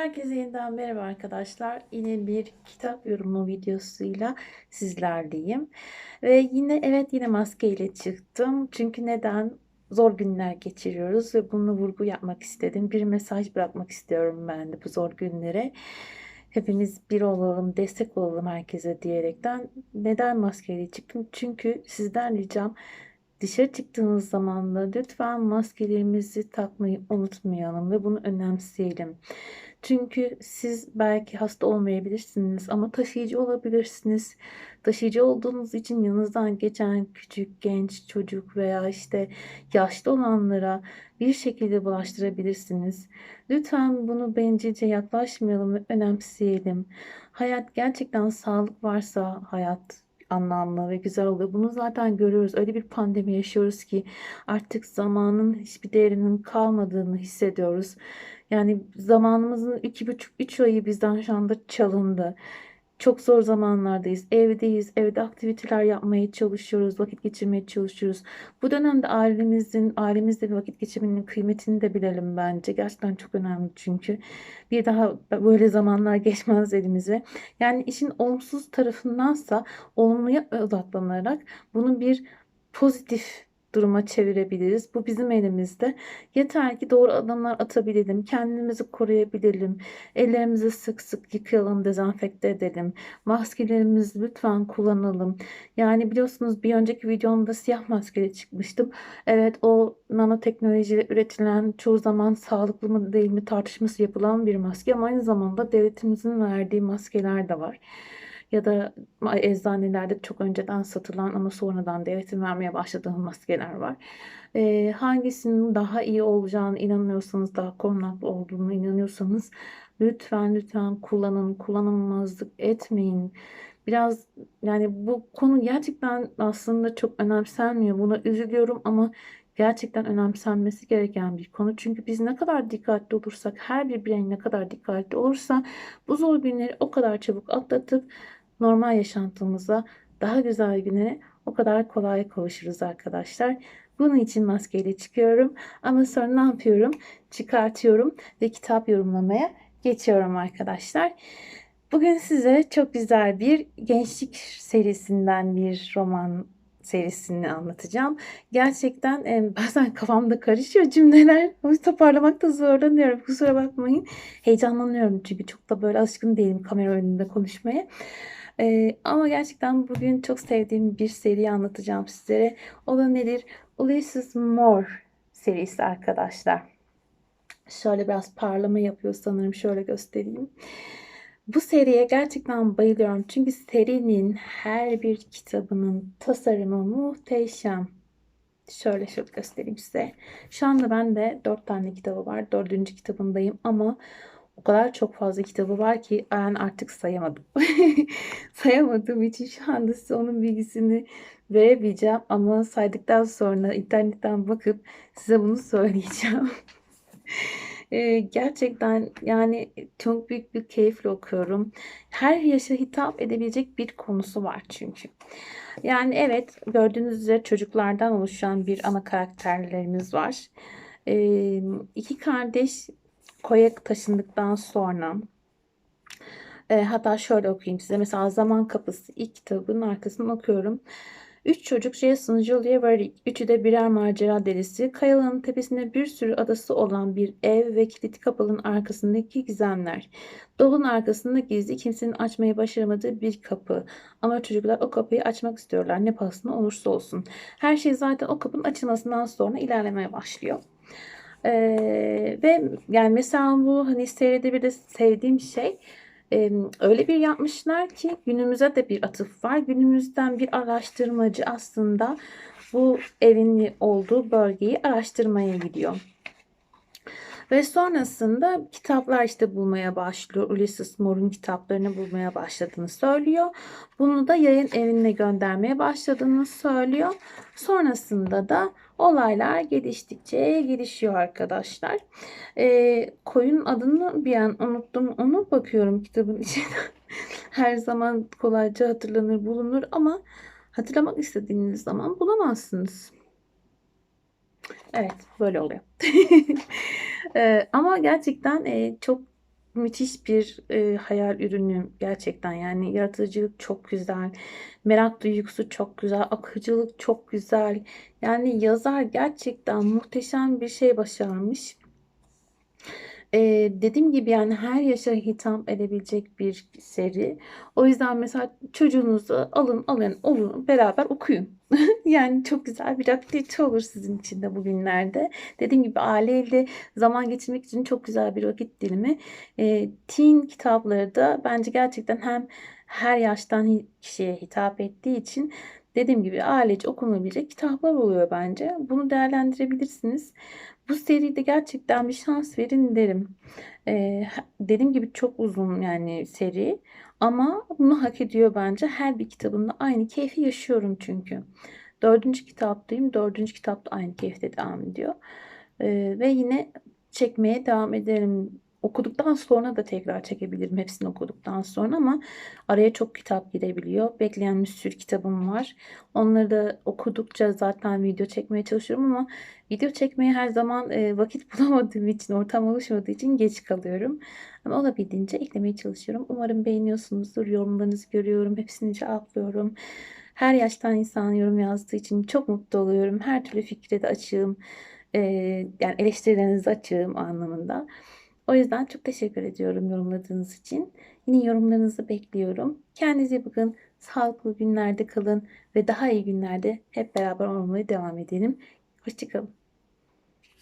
Herkese yeniden merhaba arkadaşlar. Yine bir kitap yorumu videosuyla sizlerleyim. Ve yine evet yine maske ile çıktım. Çünkü neden? Zor günler geçiriyoruz ve bunu vurgu yapmak istedim. Bir mesaj bırakmak istiyorum ben de bu zor günlere. Hepimiz bir olalım, destek olalım herkese diyerekten. Neden maskeyle çıktım? Çünkü sizden ricam Dışarı çıktığınız zaman da lütfen maskelerimizi takmayı unutmayalım ve bunu önemseyelim. Çünkü siz belki hasta olmayabilirsiniz ama taşıyıcı olabilirsiniz. Taşıyıcı olduğunuz için yanınızdan geçen küçük, genç, çocuk veya işte yaşlı olanlara bir şekilde bulaştırabilirsiniz. Lütfen bunu bencilce yaklaşmayalım ve önemseyelim. Hayat gerçekten sağlık varsa hayat anlamlı ve güzel oluyor. Bunu zaten görüyoruz. Öyle bir pandemi yaşıyoruz ki artık zamanın hiçbir değerinin kalmadığını hissediyoruz. Yani zamanımızın iki buçuk üç ayı bizden şu anda çalındı. Çok zor zamanlardayız. Evdeyiz. Evde aktiviteler yapmaya çalışıyoruz. Vakit geçirmeye çalışıyoruz. Bu dönemde ailemizin, ailemizle bir vakit geçirmenin kıymetini de bilelim bence. Gerçekten çok önemli çünkü. Bir daha böyle zamanlar geçmez elimize. Yani işin olumsuz tarafındansa olumluya odaklanarak bunu bir pozitif duruma çevirebiliriz. Bu bizim elimizde. Yeter ki doğru adımlar atabilelim. Kendimizi koruyabilelim. Ellerimizi sık sık yıkayalım, dezenfekte edelim. Maskelerimizi lütfen kullanalım. Yani biliyorsunuz bir önceki videomda siyah maskeli çıkmıştım. Evet o nanoteknolojiyle üretilen çoğu zaman sağlıklı mı değil mi tartışması yapılan bir maske ama aynı zamanda devletimizin verdiği maskeler de var ya da eczanelerde çok önceden satılan ama sonradan devletin vermeye başladığı maskeler var. E, hangisinin daha iyi olacağını inanıyorsanız, daha korunaklı olduğunu inanıyorsanız lütfen lütfen kullanın, kullanılmazlık etmeyin. Biraz yani bu konu gerçekten aslında çok önemsenmiyor. Buna üzülüyorum ama gerçekten önemsenmesi gereken bir konu. Çünkü biz ne kadar dikkatli olursak, her bir birey ne kadar dikkatli olursa bu zor günleri o kadar çabuk atlatıp normal yaşantımıza daha güzel günlere o kadar kolay kavuşuruz arkadaşlar. Bunun için maskeyle çıkıyorum. Ama sonra ne yapıyorum? Çıkartıyorum ve kitap yorumlamaya geçiyorum arkadaşlar. Bugün size çok güzel bir gençlik serisinden bir roman serisini anlatacağım. Gerçekten e, bazen kafamda karışıyor cümleler. O toparlamakta zorlanıyorum. Kusura bakmayın. Heyecanlanıyorum çünkü çok da böyle alışkın değilim kamera önünde konuşmaya. Ee, ama gerçekten bugün çok sevdiğim bir seri anlatacağım sizlere. O da nedir? Ulysses Moore serisi arkadaşlar. Şöyle biraz parlama yapıyor sanırım. Şöyle göstereyim. Bu seriye gerçekten bayılıyorum. Çünkü serinin her bir kitabının tasarımı muhteşem. Şöyle şöyle göstereyim size. Şu anda ben de dört tane kitabı var. Dördüncü kitabındayım ama o kadar çok fazla kitabı var ki ben artık sayamadım. Sayamadığım için şu anda size onun bilgisini verebileceğim ama saydıktan sonra internetten bakıp size bunu söyleyeceğim. gerçekten yani çok büyük bir keyifle okuyorum. Her yaşa hitap edebilecek bir konusu var çünkü. Yani evet gördüğünüz üzere çocuklardan oluşan bir ana karakterlerimiz var. Ee, iki kardeş koya taşındıktan sonra e, hatta şöyle okuyayım size. Mesela Zaman Kapısı ilk kitabın arkasını okuyorum. Üç çocuk Jason, Julia ve Rick. Üçü de birer macera delisi. Kayaların tepesinde bir sürü adası olan bir ev ve kilit kapının arkasındaki gizemler. Dolun arkasında gizli kimsenin açmayı başaramadığı bir kapı. Ama çocuklar o kapıyı açmak istiyorlar ne pahasına olursa olsun. Her şey zaten o kapının açılmasından sonra ilerlemeye başlıyor. Ee, ve yani mesela bu hani seride bir de sevdiğim şey e, öyle bir yapmışlar ki günümüze de bir atıf var. Günümüzden bir araştırmacı aslında bu evin olduğu bölgeyi araştırmaya gidiyor. Ve sonrasında kitaplar işte bulmaya başlıyor. Ulysses Moore'un kitaplarını bulmaya başladığını söylüyor. Bunu da yayın evine göndermeye başladığını söylüyor. Sonrasında da olaylar geliştikçe gelişiyor arkadaşlar. E, koyun adını bir an unuttum. Onu bakıyorum kitabın içine. Her zaman kolayca hatırlanır bulunur ama hatırlamak istediğiniz zaman bulamazsınız. Evet böyle oluyor. e, ama gerçekten e, çok müthiş bir, eee, hayal ürünü gerçekten. Yani yaratıcılık çok güzel, merak duygusu çok güzel, akıcılık çok güzel. Yani yazar gerçekten muhteşem bir şey başarmış. Eee, dediğim gibi, yani, her yaşa hitap edebilecek bir seri. O yüzden mesela çocuğunuzu alın, alın, alın, beraber okuyun. Yani, çok güzel bir aktivite olur sizin için de bugünlerde. Dediğim gibi aileyle zaman geçirmek için çok güzel bir vakit dilimi. Eee, teen kitapları da bence gerçekten hem her yaştan kişiye hitap ettiği için dediğim gibi ailece okunabilecek kitaplar oluyor bence. Bunu değerlendirebilirsiniz. Bu seride gerçekten bir şans verin derim. He dediğim gibi çok uzun, yani, seri ama bunu hak ediyor bence. Her bir kitabında aynı keyfi yaşıyorum çünkü. 4. kitaptayım. 4. kitap da aynı keyifte devam ediyor. Eee, ve yine çekmeye devam ederim. Okuduktan sonra da tekrar çekebilirim hepsini okuduktan sonra ama araya çok kitap girebiliyor. Bekleyen bir sürü kitabım var. Onları da okudukça zaten video çekmeye çalışıyorum ama video çekmeye her zaman, eee, vakit bulamadığım için, ortam oluşmadığı için geç kalıyorum. Ama olabildiğince eklemeye çalışıyorum. Umarım beğeniyorsunuzdur. Yorumlarınızı görüyorum, hepsini cevaplıyorum. Her yaştan insan yorum yazdığı için çok mutlu oluyorum. Her türlü fikre de açığım. Eee, yani, eleştirilerinize açığım anlamında. O yüzden çok teşekkür ediyorum yorumladığınız için. Yine yorumlarınızı bekliyorum. Kendinize bakın. Sağlıklı günlerde kalın ve daha iyi günlerde hep beraber olmaya devam edelim. Hoşça kalın.